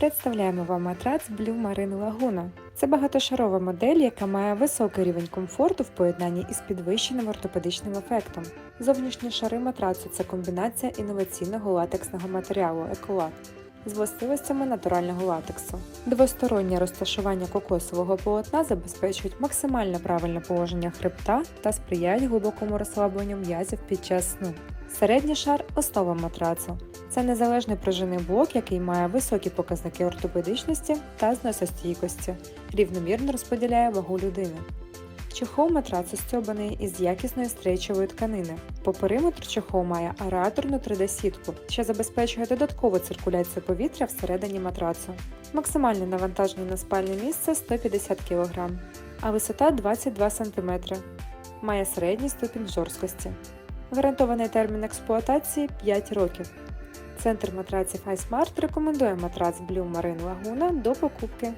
представляємо вам матрац Blue Marine Laguna. Це багатошарова модель, яка має високий рівень комфорту в поєднанні із підвищеним ортопедичним ефектом. Зовнішні шари матрацу це комбінація інноваційного латексного матеріалу Еколат з властивостями натурального латексу. Двостороннє розташування кокосового полотна забезпечують максимально правильне положення хребта та сприяють глибокому розслабленню м'язів під час сну. Середній шар основа матрацу. Це незалежний пружинний блок, який має високі показники ортопедичності та зносостійкості, рівномірно розподіляє вагу людини. Чохол матрацу стьобаний із якісної стрейчової тканини. По периметру чохол має аераторну 3D-сітку, що забезпечує додаткову циркуляцію повітря всередині матрацу. Максимальне навантаження на спальне місце 150 кг, а висота 22 см. Має середній ступінь жорсткості. Гарантований термін експлуатації 5 років. Центр матраців iSmart рекомендує матрац Blue Marine Laguna до покупки.